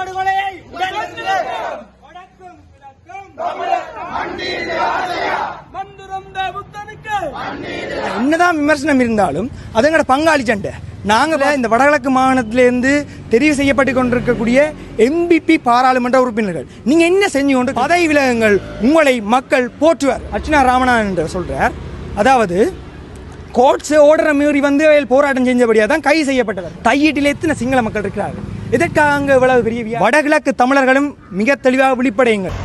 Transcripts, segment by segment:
படுகொலையை என்னதான் விமர்சனம் இருந்தாலும் அது பங்காளி சண்டை. நாங்க இந்த வடகிழக்கு மாகாணத்திலிருந்து தெரிவு செய்யப்பட்டு கொண்டிருக்கக்கூடிய எம்பிபி பாராளுமன்ற உறுப்பினர்கள். நீங்க என்ன செஞ்சு கொண்டு பதவி விலகங்கள் உங்களை மக்கள் போற்றுவார். அர்ச்சனா ராமநாதன் என்று சொல்றார். அதாவது கோட்ஸ் ஓடுற மீறி வந்து போராட்டம் செஞ்சபடியாக தான் கைது செய்யப்பட்டவர். தையீட்டில் எத்தனை சிங்கள மக்கள் இருக்கிறார்கள்? எதற்காக இவ்வளவு பெரிய வடகிழக்கு தமிழர்களும் மிக தெளிவாக விழிப்படையுங்கள்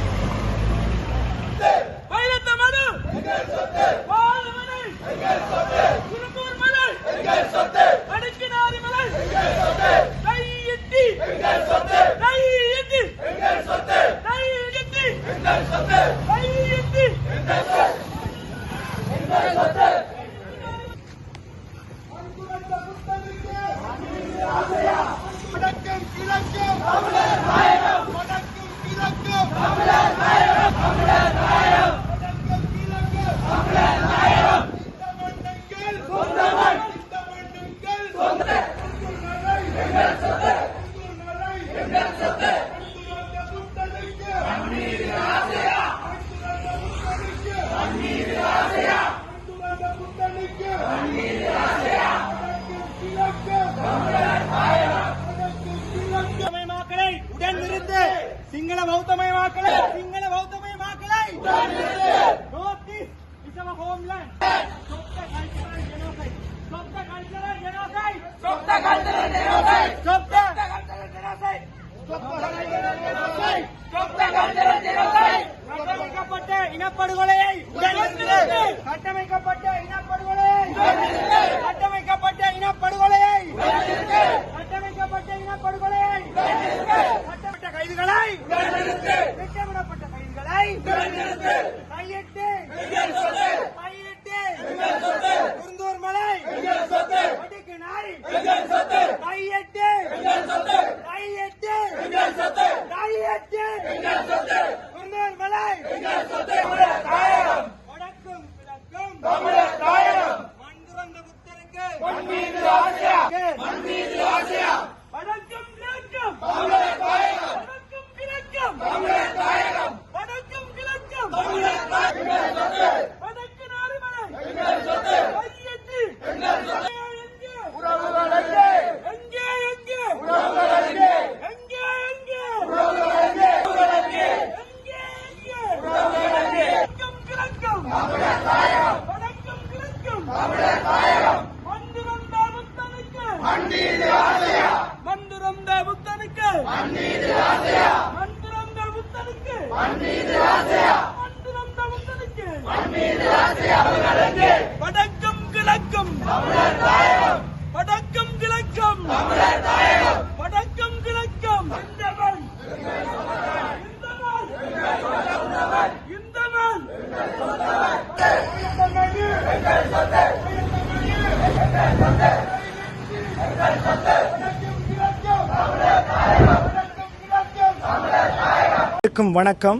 அனைவருக்கும் வணக்கம்.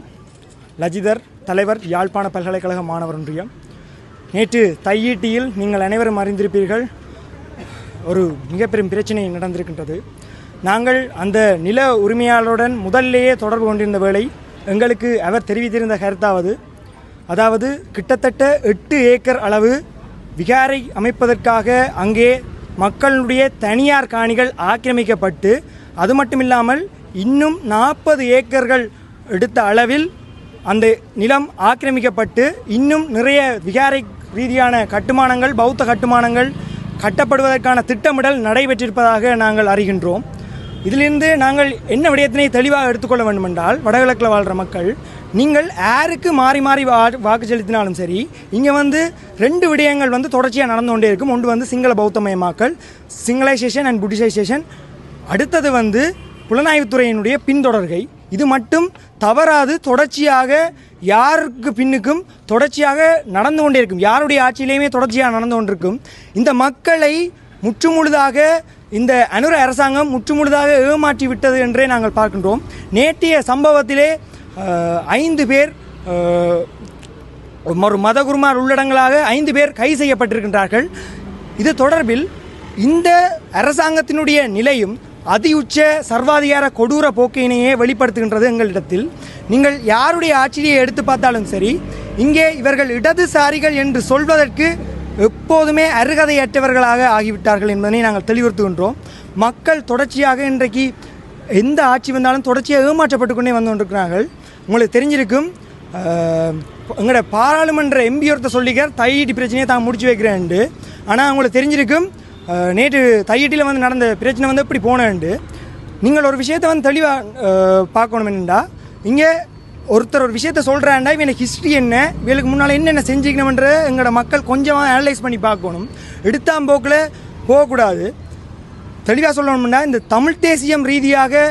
லஜிதர் தலைவர் யாழ்ப்பாண பல்கலைக்கழக மாணவர் ஒன்றியம் நேற்று தையீட்டியில் நீங்கள் அனைவரும் அறிந்திருப்பீர்கள் ஒரு மிகப்பெரும் பிரச்சனை நடந்திருக்கின்றது. நாங்கள் அந்த நில உரிமையாளருடன் முதல்லேயே தொடர்பு கொண்டிருந்த வேளை எங்களுக்கு அவர் தெரிவித்திருந்த கருத்தாவது அதாவது கிட்டத்தட்ட எட்டு ஏக்கர் அளவு விகாரை அமைப்பதற்காக அங்கே மக்களுடைய தனியார் காணிகள் ஆக்கிரமிக்கப்பட்டு அது மட்டும் இல்லாமல் இன்னும் நாற்பது ஏக்கர்கள் எடுத்த அளவில் அந்த நிலம் ஆக்கிரமிக்கப்பட்டு இன்னும் நிறைய விகாரை ரீதியான கட்டுமானங்கள் பௌத்த கட்டுமானங்கள் கட்டப்படுவதற்கான திட்டமிடல் நடைபெற்றிருப்பதாக நாங்கள் அறிகின்றோம். இதிலிருந்து நாங்கள் என்ன விடயத்தினை தெளிவாக எடுத்துக்கொள்ள வேண்டுமென்றால் வடகிழக்கில் வாழ்கிற மக்கள் நீங்கள் யாருக்கு மாறி மாறி வா வாக்கு செலுத்தினாலும் சரி இங்கே வந்து ரெண்டு விடயங்கள் வந்து தொடர்ச்சியாக நடந்து கொண்டே இருக்கும். ஒன்று வந்து சிங்கள பௌத்தமயமாக்கல் சிங்களைசேஷன் அண்ட் புட்டிசைசேஷன் அடுத்தது வந்து புலனாய்வுத்துறையினுடைய பின்தொடர்கை. இது மட்டும் தவறாது தொடர்ச்சியாக யாருக்கு பின்னுக்கும் தொடர்ச்சியாக நடந்து கொண்டே இருக்கும். யாருடைய ஆட்சியிலையுமே தொடர்ச்சியாக நடந்து கொண்டிருக்கும். இந்த மக்களை முற்றுமுழுதாக இந்த அனுர அரசாங்கம் முற்றுமுழுதாக ஏமாற்றி விட்டது என்றே நாங்கள் பார்க்கின்றோம். நேற்றைய சம்பவத்திலே ஐந்து பேர் ஒரு மதகுருமார் உள்ளடங்களாக ஐந்து பேர் கைது செய்யப்பட்டிருக்கின்றார்கள். இது தொடர்பில் இந்த அரசாங்கத்தினுடைய நிலையும் அதி உச்ச சர்வாதிகார கொடூர போக்கினையே வெளிப்படுத்துகின்றது எங்களிடத்தில். நீங்கள் யாருடைய ஆட்சியை எடுத்து பார்த்தாலும் சரி இங்கே இவர்கள் இடதுசாரிகள் என்று சொல்வதற்கு எப்போதுமே அருகதையற்றவர்களாக ஆகிவிட்டார்கள் என்பதனை நாங்கள் தெளிவுறுத்துகின்றோம். மக்கள் தொடர்ச்சியாக இன்றைக்கு எந்த ஆட்சி வந்தாலும் தொடர்ச்சியாக ஏமாற்றப்பட்டு கொண்டே வந்து கொண்டிருக்கிறார்கள். உங்களுக்கு தெரிஞ்சிருக்கும் எங்களோட பாராளுமன்ற எம்பி ஒருத்தர் சொல்லிக்கார் தையீட்டு பிரச்சனையை தான் முடிச்சு வைக்கிறேன்ட்டு. ஆனால் உங்களுக்கு தெரிஞ்சிருக்கும் நேற்று தையட்டியில் வந்து நடந்த பிரச்சனை வந்து எப்படி போனேன்ட்டு நீங்கள் ஒரு விஷயத்தை வந்து தெளிவாக பார்க்கணும் இங்கே ஒருத்தர் ஒரு விஷயத்த சொல்கிறாண்டா இவனை ஹிஸ்ட்ரி என்ன இவளுக்கு முன்னால் என்னென்ன செஞ்சுக்கணுமன்ற எங்களோட மக்கள் கொஞ்சமாக அனலைஸ் பண்ணி பார்க்கணும். எடுத்தாம் போக்கில் போகக்கூடாது. தெளிவாக சொல்லணும்னா இந்த தமிழ் தேசியம் ரீதியாக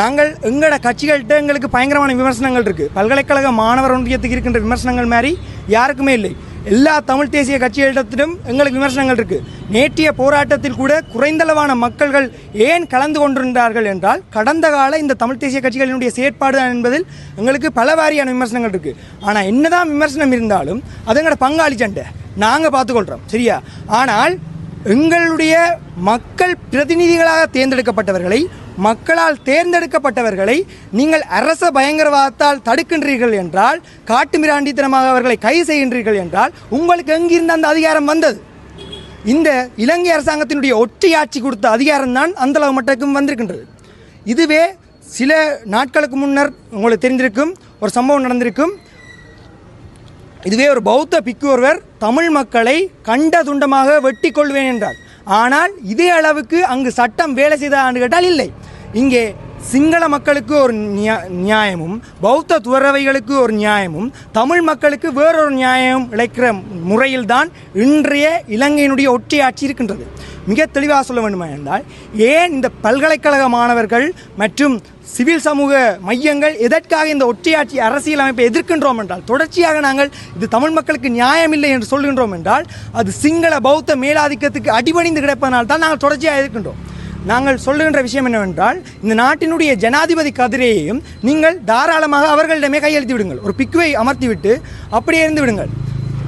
நாங்கள் எங்களோட கட்சிகள்கிட்ட எங்களுக்கு பயங்கரமான விமர்சனங்கள் இருக்குது பல்கலைக்கழக மாணவர் ஒன்றியத்துக்கு இருக்கின்ற விமர்சனங்கள் மாதிரி யாருக்குமே இல்லை. எல்லா தமிழ் தேசிய கட்சிகளிடத்திலும் எங்களுக்கு விமர்சனங்கள் இருக்குது நேற்றைய போராட்டத்தில் கூட குறைந்தளவான மக்கள்கள் ஏன் கலந்து கொண்டிருந்தார்கள் என்றால் கடந்த கால இந்த தமிழ் தேசிய கட்சிகளினுடைய செயற்பாடு தான் என்பதில் எங்களுக்கு பல வாரியான விமர்சனங்கள் இருக்குது ஆனால் என்னதான் விமர்சனம் இருந்தாலும் அது எங்களோட பங்காளி சண்டை. நாங்கள் பார்த்துக்கொள்கிறோம் சரியா? ஆனால் எங்களுடைய மக்கள் பிரதிநிதிகளாக தேர்ந்தெடுக்கப்பட்டவர்களை மக்களால் தேர்ந்தெடுக்கப்பட்டவர்களை நீங்கள் அரச பயங்கரவாதத்தால் தடுக்கின்றீர்கள் என்றால் காட்டுமிராண்டித்தனமாக அவர்களை கைது செய்கின்றீர்கள் என்றால் உங்களுக்கு எங்கிருந்து அந்த அதிகாரம் வந்தது? இந்த இலங்கை அரசாங்கத்தினுடைய ஒற்றையாட்சி கொடுத்த அதிகாரம் தான் அந்தளவு மட்டுக்கும் வந்திருக்கின்றது. இதுவே சில நாட்களுக்கு முன்னர் உங்களுக்கு தெரிந்திருக்கும் ஒரு சம்பவம் நடந்திருக்கும். இதுவே ஒரு பௌத்த பிக்கு ஒருவர் தமிழ் மக்களை கண்ட துண்டமாக வெட்டி கொள்வேன் என்றார். ஆனால் இதே அளவுக்கு அங்கு சட்டம் வேலை செய்தான்னு கேட்டால் இல்லை. இங்கே சிங்கள மக்களுக்கு ஒரு நியா- நியாயமும் பௌத்த துறவைகளுக்கு ஒரு நியாயமும் தமிழ் மக்களுக்கு வேறொரு நியாயம் இழைக்கிற முறையில்தான் இன்றைய இலங்கையினுடைய ஒற்றையாட்சி இருக்கின்றது. மிக தெளிவாக சொல்ல வேண்டுமா என்றால் ஏன் இந்த பல்கலைக்கழக மாணவர்கள் மற்றும் சிவில் சமூக மையங்கள் எதற்காக இந்த ஒற்றையாட்சி அரசியல் அமைப்பை எதிர்க்கின்றோம் என்றால் தொடர்ச்சியாக நாங்கள் இது தமிழ் மக்களுக்கு நியாயமில்லை என்று சொல்கின்றோம் என்றால் அது சிங்கள பௌத்த மேலாதிக்கத்துக்கு அடிபணிந்து கிடப்பதனால் தான் நாங்கள் தொடர்ச்சியாக எதிர்க்கின்றோம். நாங்கள் சொல்லுகின்ற விஷயம் என்னவென்றால் இந்த நாட்டினுடைய ஜனாதிபதி கதிரையையும் நீங்கள் தாராளமாக அவர்களிடமே கையெழுத்து விடுங்கள். ஒரு பிக்குவை அமர்த்தி விட்டு அப்படியே இருந்து விடுங்கள்.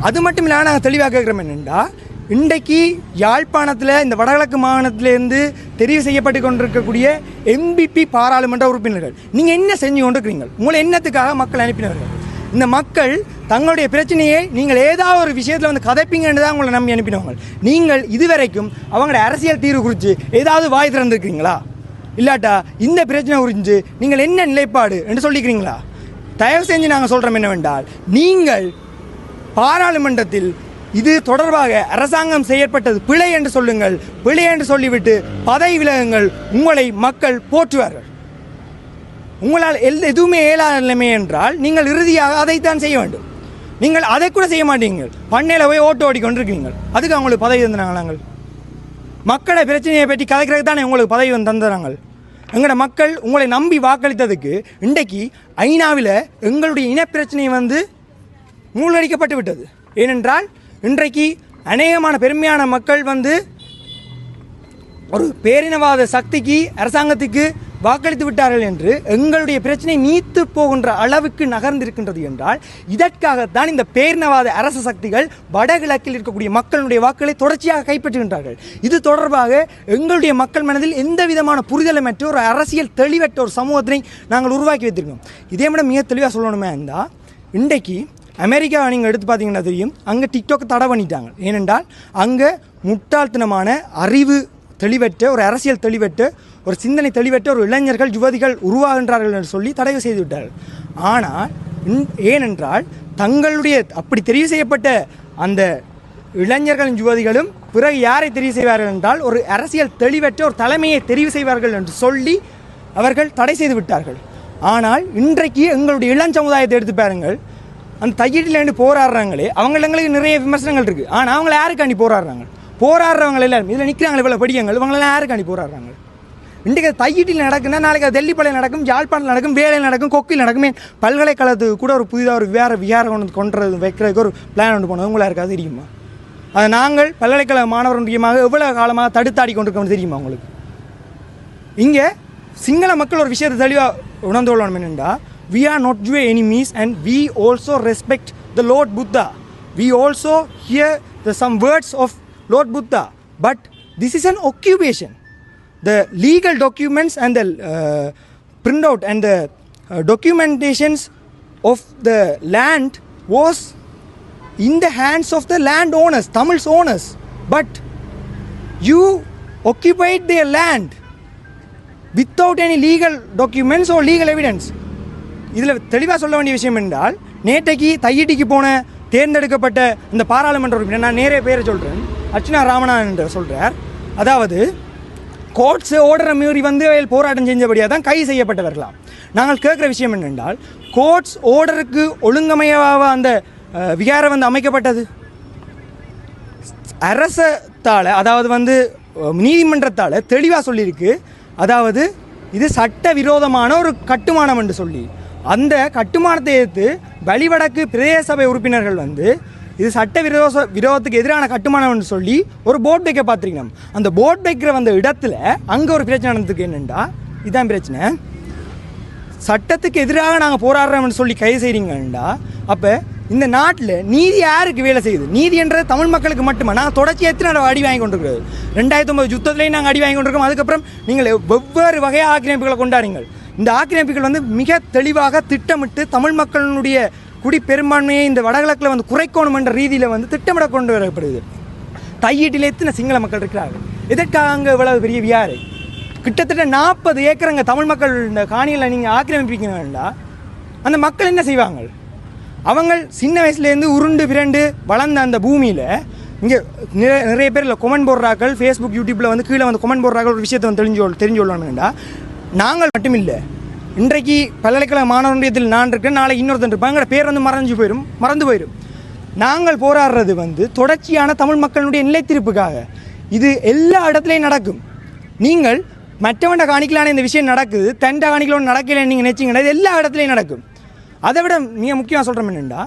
அது மட்டும் இல்லாமல் நாங்கள் தெளிவாக கேட்குறோம் என்னென்றால் இன்றைக்கு யாழ்ப்பாணத்தில் இந்த வடகிழக்கு மாகாணத்திலேருந்து தெரிவு செய்யப்பட்டு கொண்டிருக்கக்கூடிய எம்பிபி பாராளுமன்ற உறுப்பினர்கள். நீங்கள் என்ன செஞ்சு கொண்டிருக்கிறீங்க? உங்களை என்னத்துக்காக மக்கள் அனுப்பினவர்கள் இந்த மக்கள் தங்களுடைய பிரச்சனையை நீங்கள் ஏதாவது ஒரு விஷயத்தில் வந்து கதைப்பீங்கன்னு தான் உங்களை நம்பி அனுப்பினவங்க. நீங்கள் இதுவரைக்கும் அவங்களோட அரசியல் தீர்வு குறித்து ஏதாவது வாய் திறந்துருக்கீங்களா இல்லாட்டா இந்த பிரச்சனை குறிஞ்சு நீங்கள் என்ன நிலைப்பாடு என்று சொல்லிக்கிறீங்களா? தயவு செஞ்சு நாங்கள் சொல்கிறோம் என்னவென்றால் நீங்கள் பாராளுமன்றத்தில் இது தொடர்பாக அரசாங்கம் செயற்பட்டது பிழை என்று சொல்லுங்கள். பிழை என்று சொல்லிவிட்டு பதவி விலகுங்கள். உங்களை மக்கள் போற்றுவார்கள். உங்களால் எல் எதுவுமே இயலாத நிலைமை என்றால் நீங்கள் இறுதியாக அதைத்தான் செய்ய வேண்டும். நீங்கள் அதை கூட செய்ய மாட்டீங்க பண்ணையில் போய் ஓட்டு ஓடிக்கொண்டிருக்கீங்க அதுக்கு அவங்களுக்கு பதவி தந்தாங்க நாங்கள்? மக்களை பிரச்சனையை பற்றி கதைக்கிறதுக்கு தானே உங்களுக்கு பதவி வந்து தந்துறாங்க எங்களோட மக்கள் உங்களை நம்பி வாக்களித்ததுக்கு இன்றைக்கு ஐநாவில் எங்களுடைய இனப்பிரச்சனை வந்து மூழ்கடிக்கப்பட்டு விட்டது. ஏனென்றால் இன்றைக்கு அநேகமான பெருமையான மக்கள் வந்து ஒரு பேரினவாத சக்திக்கு அரசாங்கத்துக்கு வாக்களித்து விட்டார்கள் என்று எங்களுடைய பிரச்சனை நீத்து போகின்ற அளவுக்கு நகர்ந்திருக்கின்றது என்றால் இதற்காகத்தான் இந்த பேரினவாத அரச சக்திகள் வடகிழக்கில் இருக்கக்கூடிய மக்களுடைய வாக்குகளை தொடர்ச்சியாக கைப்பற்றுகின்றார்கள். இது தொடர்பாக எங்களுடைய மக்கள் மனதில் எந்த விதமான புரிதலமற்ற ஒரு அரசியல் தெளிவற்ற ஒரு சமூகத்தினை நாங்கள் உருவாக்கி வைத்திருக்கோம் இதே விட மிக தெளிவாக சொல்லணுமே இருந்தால் இன்றைக்கு அமெரிக்கா நீங்கள் எடுத்து பார்த்தீங்கன்னா தெரியும். அங்கே டிக்டாக் தடை பண்ணிட்டாங்க. ஏனென்றால் அங்கே முட்டாள்தனமான அறிவு தெளிவற்ற ஒரு அரசியல் தெளிவற்ற ஒரு சிந்தனை தெளிவற்ற ஒரு இளைஞர்கள் யுவதிகள் உருவாகின்றார்கள் என்று சொல்லி தடை செய்து விட்டார்கள் ஆனால் இன்- ஏனென்றால் தங்களுடைய அப்படி தெரிவு செய்யப்பட்ட அந்த இளைஞர்களும் யுவதிகளும் பிறகு யாரை தெரிவு செய்வார்கள் என்றால் ஒரு அரசியல் தெளிவற்ற ஒரு தலைமையை தெரிவு செய்வார்கள் என்று சொல்லி அவர்கள் தடை செய்து விட்டார்கள் ஆனால் இன்றைக்கு எங்களுடைய இளம் சமுதாயத்தை எடுத்து பாருங்கள். அந்த தையீட்டிலேருந்து போராடுறாங்களே அவங்களுக்கு நிறைய விமர்சனங்கள் இருக்குது ஆனால் அவங்கள யாருக்காண்டி போராடுறாங்க? போராடுறவங்க எல்லாரும் இதில் நிற்கிறாங்களே இவ்வளோ படியங்கள் இவங்களெல்லாம் யாருக்காண்டி போராடுறாங்க? இன்றைக்கு அது தையீட்டில் நடக்குன்னா நாளைக்கு அது டெல்லிப்பாளையம் நடக்கும் யாழ்ப்பாணம் நடக்கும் வேலையில் நடக்கும் கொக்கில் நடக்குமே பல்கலைக்கழகத்துக்கு கூட ஒரு புதிதாக ஒரு வேறு விகாரம் கொண்டு கொண்டு வைக்கிறதுக்கு ஒரு பிளான் ஒன்று போனது உங்களா தெரியுமா? அதை நாங்கள் பல்கலைக்கழக மாணவர் ஒன்றியமாக எவ்வளோ காலமாக தடுத்தாடி கொண்டிருக்கோம்னு தெரியுமா உங்களுக்கு? இங்கே சிங்கள மக்கள் ஒரு விஷயத்தை தெளிவாக உணர்ந்து கொள்ளணும் என்னென்னா we are not your enemies and we also respect the Lord Buddha. We also hear the, some words of Lord Buddha, but this is an occupation. The legal documents and the uh, printout and the uh, documentations of the land was in the hands of the landowners, Tamil's owners. But you occupied their land without any legal documents or legal evidence. இதில் தெளிவாக சொல்ல வேண்டிய விஷயம் என்றால் நேற்றைக்கு தையிட்டிக்கு போன தேர்ந்தெடுக்கப்பட்ட இந்த பாராளுமன்ற உறுப்பினர் நான் நேரே பேரை சொல்கிறேன் அர்ச்சனா ராமநாதன் என்று சொல்கிறார் அதாவது கோட்ஸ் ஓடுற மீறி வந்து போராட்டம் செஞ்சபடியாக தான் கைது செய்யப்பட்டவர்களாம். நாங்கள் கேட்குற விஷயம் என்னென்றால் கோர்ட்ஸ் ஓர்டருக்கு ஒழுங்கமையாக அந்த விகாரம் வந்து அமைக்கப்பட்டது? அரசத்தால் அதாவது வந்து நீதிமன்றத்தால் தெளிவாக சொல்லியிருக்கு. அதாவது இது சட்ட விரோதமான ஒரு கட்டுமானம் என்று சொல்லி அந்த கட்டுமானத்தை எதிர்த்து வழிவடக்கு பிரதேச சபை உறுப்பினர்கள் வந்து இது சட்ட விரோத விரோதத்துக்கு எதிரான கட்டுமானம் என்று சொல்லி ஒரு போட் வைக்க பார்த்துருக்கணும் அந்த போட் வைக்கிற வந்த இடத்துல அங்கே ஒரு பிரச்சனை நடந்திருக்கு. என்னென்னா இதுதான் பிரச்சனை. சட்டத்துக்கு எதிராக நாங்கள் போராடுறோம்னு சொல்லி கைது செய்கிறீங்கன்னா அப்போ இந்த நாட்டில் நீதி யாருக்கு வேலை செய்யுது? நீதி என்றது தமிழ் மக்களுக்கு மட்டுமே? நாங்கள் தொடர்ச்சி எத்தனை தடவை அடி வாங்கி கொண்டிருக்கிறது? ரெண்டாயிரத்தி ஒன்பது யுத்தத்துலேயும் நாங்கள் அடி வாங்கி கொண்டிருக்கோம். அதுக்கப்புறம் நீங்கள் வெவ்வேறு வகையாக ஆக்கிரமிப்புகளை கொண்டாடுங்கள் இந்த ஆக்கிரமிப்புகள் வந்து மிக தெளிவாக திட்டமிட்டு தமிழ் மக்களினுடைய குடிப்பெரும்பான்மையை இந்த வடகிழக்கில் வந்து குறைக்கணும் என்ற ரீதியில் வந்து திட்டமிட கொண்டு வரப்படுது. தையீட்டில் எத்தனை சிங்கள மக்கள் இருக்கிறார்கள்? எதற்காக அங்கே இவ்வளவு பெரிய வியாறு கிட்டத்தட்ட நாற்பது ஏக்கரங்க தமிழ் மக்கள் இந்த காணிகளை நீங்கள் ஆக்கிரமிப்பீங்கன்னா அந்த மக்கள் என்ன செய்வாங்க? அவங்க சின்ன வயசுலேருந்து உருண்டு பிரண்டு வளர்ந்த அந்த பூமியில் இங்கே நிறைய நிறைய பேர் இல்லை கொமெண்ட் போடுறாக்கள் ஃபேஸ்புக் யூடியூப்பில் வந்து கீழே வந்து கொமெண்ட் போடுறாக்கள் ஒரு விஷயத்தை வந்து தெரிஞ்சு தெரிஞ்சு கொள்ளணும்டா. நாங்கள் மட்டும் இல்லை இன்றைக்கு பல்கலைக்கழக மாணவரியத்தில் நான் இருக்கேன் நாளை இன்னொருத்தன் இருப்பாங்க எங்களோட பேர் வந்து மறைஞ்சு போயிடும் மறந்து போயிடும் நாங்கள் போராடுறது வந்து தொடர்ச்சியான தமிழ் மக்களுடைய நிலைத்திருப்புக்காக. இது எல்லா இடத்துலையும் நடக்கும். நீங்கள் மற்றவண்ட காணிக்கலான இந்த விஷயம் நடக்குது தண்ட காணிக்கலோடு நடக்கலைன்னு நீங்கள் நினச்சிங்கன்னா இது எல்லா இடத்துலையும் நடக்கும். அதை விட மிக முக்கியமாக சொல்கிறோம் என்னென்னா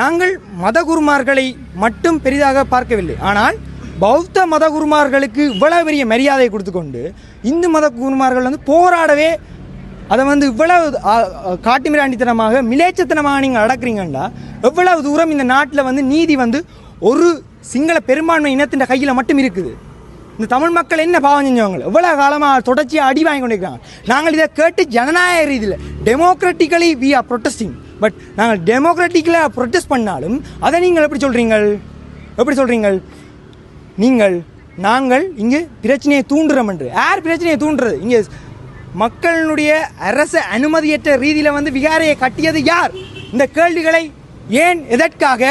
நாங்கள் மதகுருமார்களை மட்டும் பெரிதாக பார்க்கவில்லை. ஆனால் பௌத்த மத குருமார்களுக்கு இவ்வளவு பெரிய மரியாதை கொடுத்துக்கொண்டு இந்து மத குருமார்கள் வந்து போராடவே அதை வந்து இவ்வளவு காட்டுமிராண்டித்தனமாக மிலேச்சத்தனமாக நீங்கள் நடக்கிறீங்கன்னா எவ்வளவு தூரம் இந்த நாட்டில் வந்து நீதி வந்து ஒரு சிங்கள பெரும்பான்மை இனத்தின் கையில் மட்டும் இருக்குது. இந்த தமிழ் மக்கள் என்ன பாவம் செஞ்சவங்க? எவ்வளோ காலமாக தொடர்ச்சியாக அடி வாங்கி கொண்டிருக்காங்க நாங்கள் இதை கேட்டு ஜனநாயக ரீதியில் democratically we are protesting but நாங்கள் டெமோக்ராட்டிக்கலாக ப்ரொட்டஸ்ட் பண்ணாலும் அதை நீங்கள் எப்படி சொல்கிறீங்கள் எப்படி சொல்கிறீங்கள் நீங்கள் நாங்கள் இங்கே பிரச்சனையை தூண்டுறோம் என்று. யார் பிரச்சனையை தூண்டுறது? இங்கே மக்களினுடைய அரசு அனுமதியற்ற ரீதியில் வந்து விகாரையை கட்டியது யார்? இந்த கேள்விகளை ஏன் எதற்காக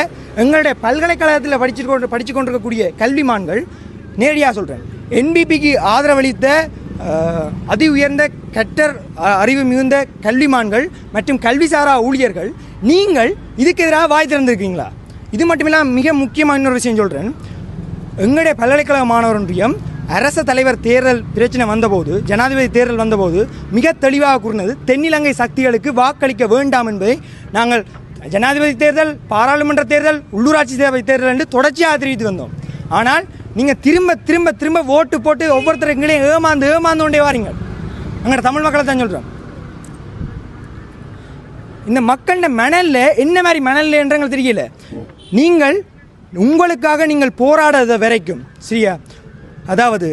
எங்களுடைய பல்கலைக்கழகத்தில் படிச்சு கொண்டு படித்து கொண்டிருக்கக்கூடிய கல்விமான்கள் நேரடியாக சொல்கிறேன் என்பிபிக்கு ஆதரவளித்த அதி உயர்ந்த கட்டர் அறிவு மிகுந்த கல்விமான்கள் மற்றும் கல்விசாரா ஊழியர்கள் நீங்கள் இதுக்கு எதிராக வாய் திறந்திருக்கீங்களா? இது மட்டுமில்லாமல் மிக முக்கியமான இன்னொரு விஷயம் சொல்கிறேன் எங்களுடைய பல்கலைக்கழக மாணவர் ஒன்றியம் அரச தலைவர் தேர்தல் பிரச்சனை வந்தபோது ஜனாதிபதி தேர்தல் வந்தபோது மிக தெளிவாக கூறினது தென்னிலங்கை சக்திகளுக்கு வாக்களிக்க வேண்டாம் என்பதை நாங்கள் ஜனாதிபதி தேர்தல் பாராளுமன்ற தேர்தல் உள்ளூராட்சி சேவை தேர்தல் என்று தொடர்ச்சியாக தெரிவித்து வந்தோம். ஆனால் நீங்கள் திரும்ப திரும்ப திரும்ப ஓட்டு போட்டு ஒவ்வொருத்தர் எங்களையும் ஏமாந்து ஏமாந்து கொண்டே வாரீங்க. அங்கே தமிழ் மக்களை தான் சொல்கிறோம் இந்த மக்களோட மணலில் என்ன மாதிரி மணல் என்றங்கள் தெரியல. நீங்கள் உங்களுக்காக நீங்கள் போராடாத வரைக்கும் சரியா அதாவது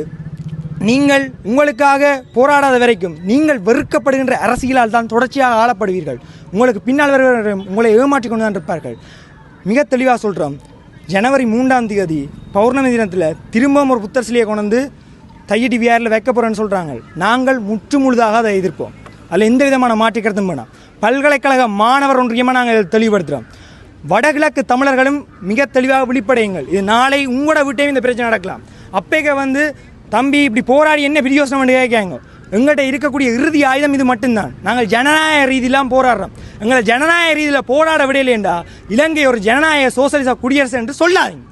நீங்கள் உங்களுக்காக போராடாத வரைக்கும் நீங்கள் வெறுக்கப்படுகின்ற அரசியலால் தான் தொடர்ச்சியாக ஆளப்படுவீர்கள். உங்களுக்கு பின்னால் வருகிற உங்களை ஏமாற்றி கொண்டு தான் இருப்பார்கள். மிக தெளிவாக சொல்கிறோம் ஜனவரி மூன்றாம் தேதி பௌர்ணமி தினத்தில் திரும்பவும் ஒரு புத்தர் சிலையை கொண்டு வந்து தையடி விஆரில் வைக்க போகிறேன்னு சொல்கிறாங்க நாங்கள் முற்று முழுதாக அதை எதிர்ப்போம். அதில் எந்த விதமான மாற்றிக்கிறதும் வேணாம். பல்கலைக்கழக மாணவர் ஒன்றியமாக நாங்கள் தெளிவுபடுத்துகிறோம் வடகிழக்கு தமிழர்களும் மிக தெளிவாக விழிப்படையுங்கள். இது நாளை உங்களோட வீட்டையும் இந்த பிரச்சனை நடக்கலாம். அப்பேக்க வந்து தம்பி இப்படி போராடி என்ன பிரியோசனம் பண்ணி கேட்காங்க எங்கள்கிட்ட இருக்கக்கூடிய இறுதி ஆயுதம் இது மட்டும்தான். நாங்கள் ஜனநாயக ரீதியெலாம் போராடுறோம். எங்களை ஜனநாயக ரீதியில் போராட விடையிலேண்டா இலங்கை ஒரு ஜனநாயக சோசலிச குடியரசு என்று சொல்லாதீங்க.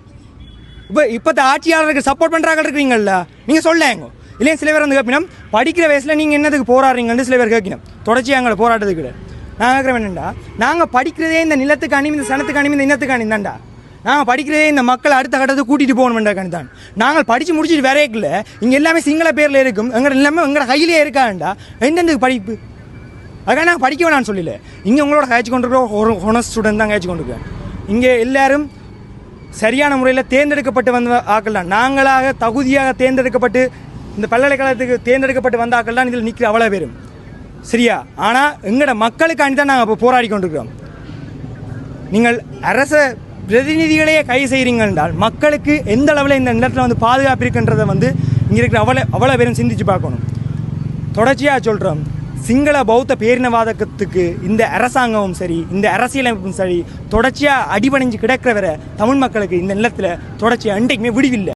இப்போ இப்போத்த ஆட்சியாளருக்கு சப்போர்ட் பண்ணுறாங்க இருக்கீங்கல்ல நீங்கள் சொல்லுங்க. இல்லையா சில பேர் வந்து கேட்பினோம் படிக்கிற வயசில் நீங்கள் என்னதுக்கு போராடுறீங்கன்னு சில பேர் கேட்கணும் தொடர்ச்சியாக எங்களை போராட்டத்துக்கு நான் கேட்குறேன் என்னண்டா நாங்கள் படிக்கிறதே இந்த நிலத்துக்கு அணி இந்த சனத்துக்கு அணி இந்த இனத்துக்கு அணி தான்டா நாங்கள் படிக்கிறதே இந்த மக்கள் அடுத்த கட்டத்துக்கு கூட்டிகிட்டு போகணுமெண்டா தான் நாங்கள் படித்து முடிச்சுட்டு வரையக்கில் இங்கே எல்லாமே சிங்கள பேரில் இருக்கும். எங்களோட எல்லாமே எங்களோட கையிலே இருக்காண்டா எந்தெந்த படிப்பு? அதுக்காக நான் படிக்க வேணாம்னு சொல்லல. இங்கே உங்களோட கழிச்சு கொண்டிருக்கிற ஒரு ஹொனஸ் ஸ்டூடெண்ட் தான் கழிச்சு கொண்டிருக்கேன் இங்கே எல்லாரும் சரியான முறையில் தேர்ந்தெடுக்கப்பட்டு வந்த ஆக்கள் தான் நாங்களாக தகுதியாக தேர்ந்தெடுக்கப்பட்டு இந்த பல்கலைக்கழகத்துக்கு தேர்ந்தெடுக்கப்பட்டு வந்தாக்கள் தான் இதில் நிற்கிற அவ்வளோ பேரும். சரியா? ஆனால் எங்களோட மக்களுக்காண்டி தான் நாங்கள் இப்போ போராடி கொண்டிருக்கிறோம். நீங்கள் அரச பிரதிநிதிகளையே கை செய்கிறீங்க என்றால் மக்களுக்கு எந்த அளவில் இந்த நிலத்தில் வந்து பாதுகாப்பு இருக்குன்றதை வந்து இங்கே இருக்கிற அவ்வளோ அவ்வளோ பேரும் சிந்திச்சு பார்க்கணும். தொடர்ச்சியாக சொல்கிறோம் சிங்கள பௌத்த பேரினவாதத்துக்கு இந்த அரசாங்கமும் சரி இந்த அரசியலமைப்பும் சரி தொடர்ச்சியாக அடிபணிஞ்சு கிடக்கிற வரை தமிழ் மக்களுக்கு இந்த நிலத்தில் தொடர்ச்சியாக அன்றைக்குமே விடுவில்லை.